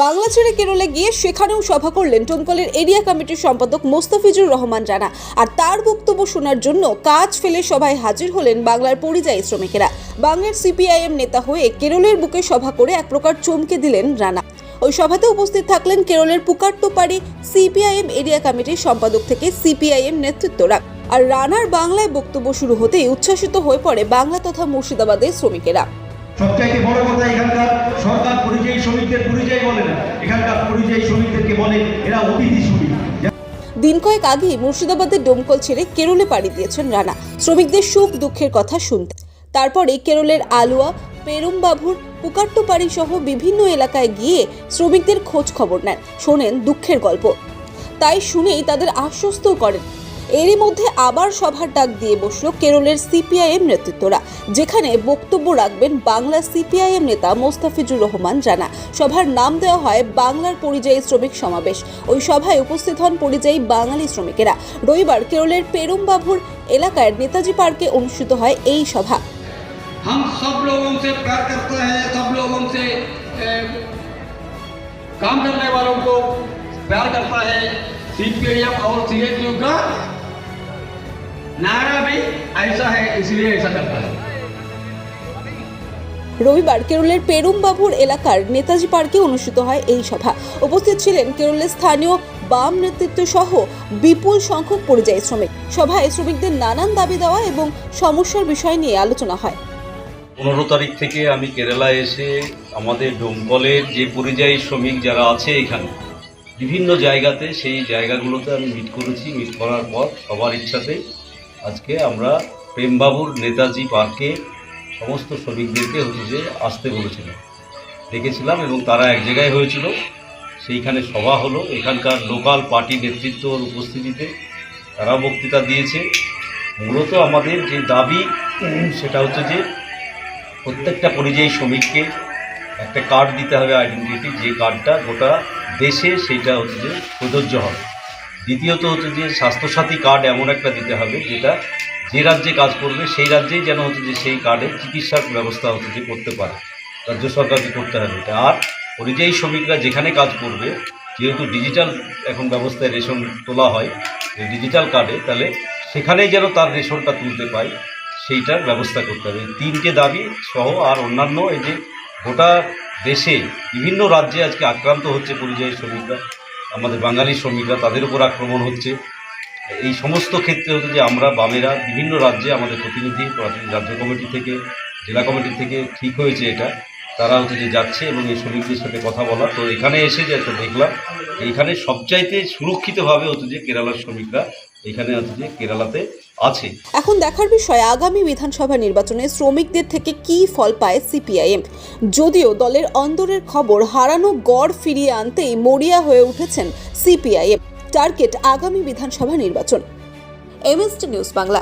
বাংলা ছেড়ে কেরলে গিয়ে সেখানেও সভা করলেন টোমকলের এরিয়া কমিটির সম্পাদক মোস্তাফিজুর রহমান রানা আর তার বক্তব্য শোনার জন্য কাজ ফেলে সভায় হাজির হলেন বাংলার পরিযায়ী শ্রমিকেরা। বাংলার সিপিআইএম নেতা হয়ে কেরলের বুকে সভা করে এক প্রকার চমকে দিলেন রানা। ওই সভাতে উপস্থিত থাকলেন কেরলের পুকাট্টোপাড়ি সিপিআইএম এরিয়া কমিটির সম্পাদক থেকে সিপিআইএম নেতৃত্বরা। আর রানার বাংলায় বক্তব্য শুরু হতেই উচ্ছ্বাসিত হয়ে পড়ে বাংলা তথা মুর্শিদাবাদের শ্রমিকেরা। সবচাইতে বড় কথা এখানকার সরকার পরিযায়ী শ্রমিকদের পরিযায়ী বলে না। এখানকার পরিযায়ী শ্রমিকদেরকে বলে এরা অতিথি শ্রমিক। দিন কয়েক আগেই মুর্শিদাবাদের ডোমকল ছেড়ে কেরলে পাড়ি দিয়েছেন রানা। শ্রমিকদের সুখ দুঃখের কথা শুনতে। তারপরে কেরলের আলুয়া, পেরুমবাবুর, পুকাট্টোপাড়ি সহ বিভিন্ন এলাকায় গিয়ে শ্রমিকদের খোঁজ খবর নেন। শোনেন দুঃখের গল্প। তাই শুনেই তাদের আশ্বস্ত করেন এরই মধ্যে আবার সভার ডাক দিয়ে বসল কেরলের সিপিআইএম নেতৃত্বরা যেখানে বক্তব্য রাখবেন বাংলা সিপিআইএম নেতা মোস্তাফিজুর রহমান জানা সভার নাম দেওয়া হয় বাংলার পরিযায়ী শ্রমিক সমাবেশ ওই সভায় উপস্থিত হন পরিযায়ী বাঙালি শ্রমিকেরা রবিবার কেরলের পেরুমবাবুর এলাকার নেতাজি পার্কে অনুষ্ঠিত হয় এই সভা हम सब लोगों से प्यार करते हैं सब लोगों से ए, काम करने वालों को प्यार करता है सीपीआईएम और सीएचयू का नारा भी ऐसा है इसलिए ऐसा करता है রবিবার কেরলের পেরুমবাবুর এলাকার নেতাজি পার্কে অনুষ্ঠিত হয় এই সভা উপস্থিত ছিলেন কেরলের স্থানীয় বাম নেতৃত্ব সহ বিপুল সংখ্যক পরিযায়ী শ্রমিক সভায় শ্রমিকদের নানান দাবি দেওয়া এবং সমস্যার বিষয় নিয়ে আলোচনা হয় পনেরো তারিখ থেকে আমি কেরালায় এসে আমাদের ডোমকলের যে পরিযায়ী শ্রমিক যারা আছে এখানে বিভিন্ন জায়গাতে সেই জায়গাগুলোতে আমি মিট করেছি মিট করার পর সবার ইচ্ছাতে আজকে আমরা প্রেমবাবুর নেতাজি পার্কে সমস্ত শ্রমিকদেরকে হচ্ছে যে আসতে বলেছিলাম। দেখেছিলাম এবং তারা এক জায়গায় হয়েছিল। সেইখানে সভা হলো। এখানকার লোকাল পার্টি নেতৃত্বর উপস্থিতিতে তারা বক্তৃতা দিয়েছে। মূলত আমাদের যে দাবি, সেটা হচ্ছে যে প্রত্যেকটা পরিযায়ী শ্রমিককে একটা কার্ড দিতে হবে আইডেন্টিটি। যে কার্ডটা গোটা দেশে, সেটা হচ্ছে যে প্রযোজ্য হবে। দ্বিতীয়ত হচ্ছে যে স্বাস্থ্যসাথী কার্ড এমন একটা দিতে হবে যেটা যে রাজ্যে কাজ করবে, সেই রাজ্যেই যেন হচ্ছে যে সেই কার্ডে চিকিৎসার ব্যবস্থা হচ্ছে যে করতে পারে। রাজ্য সরকারকে করতে হবে এটা। আর পরিযায়ী শ্রমিকরা যেখানে কাজ করবে, যেহেতু ডিজিটাল এখন ব্যবস্থায় রেশন তোলা হয় ডিজিটাল কার্ডে তাহলে সেখানেই যেন তার রেশনটা তুলতে পায়, সেইটার ব্যবস্থা করতে হবে। তিনটে দাবি সহ আর অন্যান্য এই যে গোটা দেশে বিভিন্ন রাজ্যে আজকে আক্রান্ত হচ্ছে পরিযায়ী শ্রমিকরা। আমাদের বাঙালি শ্রমিকরা তাদের উপর আক্রমণ হচ্ছে। এই সমস্ত ক্ষেত্রে হচ্ছে যে আমরা বামেরা বিভিন্ন রাজ্যে আমাদের প্রতিনিধি রাজ্য কমিটি থেকে, জেলা কমিটি থেকে ঠিক হয়েছে এটা। তারা যে যাচ্ছে এবং এই শ্রমিকদের সাথে কথা বলা তো এখানে এসে যে একটা দেখলাম এইখানে সবচাইতে সুরক্ষিতভাবে হচ্ছে যে কেরালার শ্রমিকরা এখানে হচ্ছে যে কেরালাতে আছে। এখন দেখার বিষয়, আগামী বিধানসভা নির্বাচনে শ্রমিকদের থেকে কি ফল পায় সিপিআইএম? যদিও দলের অন্দরের খবর, হারানো গড় ফিরিয়ে আনতেই মরিয়া হয়ে উঠেছেন সিপিআইএম। টার্গেট আগামী বিধানসভা নির্বাচন। MST news Bangla.